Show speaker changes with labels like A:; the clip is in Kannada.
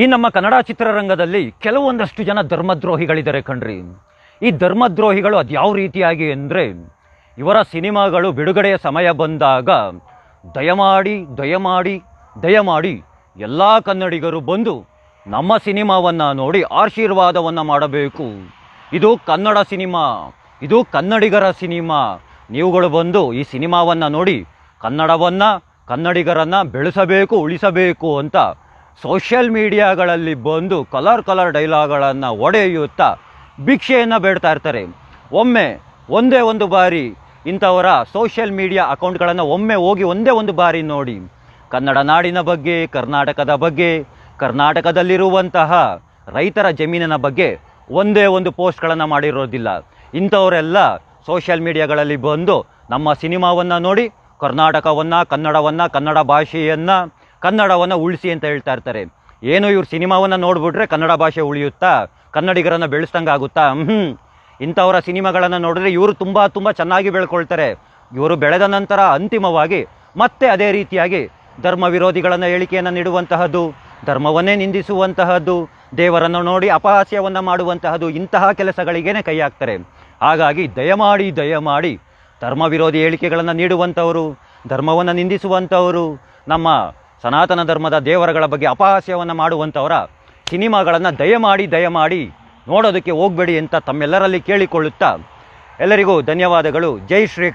A: ಈ ನಮ್ಮ ಕನ್ನಡ ಚಿತ್ರರಂಗದಲ್ಲಿ ಕೆಲವೊಂದಷ್ಟು ಜನ ಧರ್ಮದ್ರೋಹಿಗಳಿದ್ದಾರೆ ಕಣ್ರಿ. ಈ ಧರ್ಮದ್ರೋಹಿಗಳು ಅದ್ಯಾವ ರೀತಿಯಾಗಿ ಅಂದರೆ ಇವರ ಸಿನಿಮಾಗಳು ಬಿಡುಗಡೆಯ ಸಮಯ ಬಂದಾಗ ದಯಮಾಡಿ ದಯಮಾಡಿ ದಯಮಾಡಿ ಎಲ್ಲ ಕನ್ನಡಿಗರು ಬಂದು ನಮ್ಮ ಸಿನಿಮಾವನ್ನು ನೋಡಿ ಆಶೀರ್ವಾದವನ್ನು ಮಾಡಬೇಕು. ಇದು ಕನ್ನಡ ಸಿನಿಮಾ, ಇದು ಕನ್ನಡಿಗರ ಸಿನಿಮಾ. ನೀವುಗಳು ಬಂದು ಈ ಸಿನಿಮಾವನ್ನು ನೋಡಿ ಕನ್ನಡವನ್ನು, ಕನ್ನಡಿಗರನ್ನು ಬೆಳೆಸಬೇಕು, ಉಳಿಸಬೇಕು ಅಂತ ಸೋಷಿಯಲ್ ಮೀಡಿಯಾಗಳಲ್ಲಿ ಬಂದು ಕಲರ್ ಕಲರ್ ಡೈಲಾಗ್ಗಳನ್ನು ಒಡೆಯುತ್ತಾ ಭಿಕ್ಷೆಯನ್ನು ಬೇಡ್ತಾ ಇರ್ತಾರೆ. ಒಮ್ಮೆ ಒಂದೇ ಒಂದು ಬಾರಿ ಇಂಥವರ ಸೋಷಿಯಲ್ ಮೀಡಿಯಾ ಅಕೌಂಟ್ಗಳನ್ನು ಒಮ್ಮೆ ಹೋಗಿ ಒಂದೇ ಒಂದು ಬಾರಿ ನೋಡಿ. ಕನ್ನಡ ನಾಡಿನ ಬಗ್ಗೆ, ಕರ್ನಾಟಕದ ಬಗ್ಗೆ, ಕರ್ನಾಟಕದಲ್ಲಿರುವಂತಹ ರೈತರ ಜಮೀನಿನ ಬಗ್ಗೆ ಒಂದೇ ಒಂದು ಪೋಸ್ಟ್ಗಳನ್ನು ಮಾಡಿರೋದಿಲ್ಲ. ಇಂಥವರೆಲ್ಲ ಸೋಷಿಯಲ್ ಮೀಡಿಯಾಗಳಲ್ಲಿ ಬಂದು ನಮ್ಮ ಸಿನಿಮಾವನ್ನು ನೋಡಿ, ಕರ್ನಾಟಕವನ್ನು, ಕನ್ನಡವನ್ನು, ಕನ್ನಡ ಭಾಷೆಯನ್ನು ಕನ್ನಡವನ್ನು ಉಳಿಸಿ ಅಂತ ಹೇಳ್ತಾ ಇರ್ತಾರೆ. ಏನು ಇವ್ರು ಸಿನಿಮಾವನ್ನು ನೋಡಿಬಿಟ್ರೆ ಕನ್ನಡ ಭಾಷೆ ಉಳಿಯುತ್ತಾ? ಕನ್ನಡಿಗರನ್ನು ಬೆಳೆಸ್ದಂಗೆ ಆಗುತ್ತಾ? ಹ್ಞೂ ಇಂಥವರ ಸಿನಿಮಾಗಳನ್ನು ನೋಡಿದ್ರೆ ಇವರು ತುಂಬ ತುಂಬ ಚೆನ್ನಾಗಿ ಬೆಳ್ಕೊಳ್ತಾರೆ. ಇವರು ಬೆಳೆದ ನಂತರ ಅಂತಿಮವಾಗಿ ಮತ್ತೆ ಅದೇ ರೀತಿಯಾಗಿ ಧರ್ಮ ವಿರೋಧಿಗಳನ್ನು ಹೇಳಿಕೆಯನ್ನು ನೀಡುವಂತಹದ್ದು, ಧರ್ಮವನ್ನೇ ನಿಂದಿಸುವಂತಹದ್ದು, ದೇವರನ್ನು ನೋಡಿ ಅಪಹಾಸ್ಯವನ್ನು ಮಾಡುವಂತಹದ್ದು ಇಂತಹ ಕೆಲಸಗಳಿಗೇನೆ ಕೈ ಹಾಕ್ತಾರೆ. ಹಾಗಾಗಿ ದಯಮಾಡಿ ದಯಮಾಡಿ ಧರ್ಮ ವಿರೋಧಿ ಹೇಳಿಕೆಗಳನ್ನು ನೀಡುವಂಥವರು ಧರ್ಮವನ್ನು ನಿಂದಿಸುವಂಥವರು ನಮ್ಮ ಸನಾತನ ಧರ್ಮದ ದೇವರಗಳ ಬಗ್ಗೆ ಅಪಹಾಸ್ಯವನ್ನು ಮಾಡುವಂಥವರ ಸಿನಿಮಾಗಳನ್ನು ದಯಮಾಡಿ ದಯಮಾಡಿ ನೋಡೋದಕ್ಕೆ ಹೋಗಬೇಡಿ ಅಂತ ತಮ್ಮೆಲ್ಲರಲ್ಲಿ ಕೇಳಿಕೊಳ್ಳುತ್ತಾ ಎಲ್ಲರಿಗೂ ಧನ್ಯವಾದಗಳು. ಜೈ ಶ್ರೀ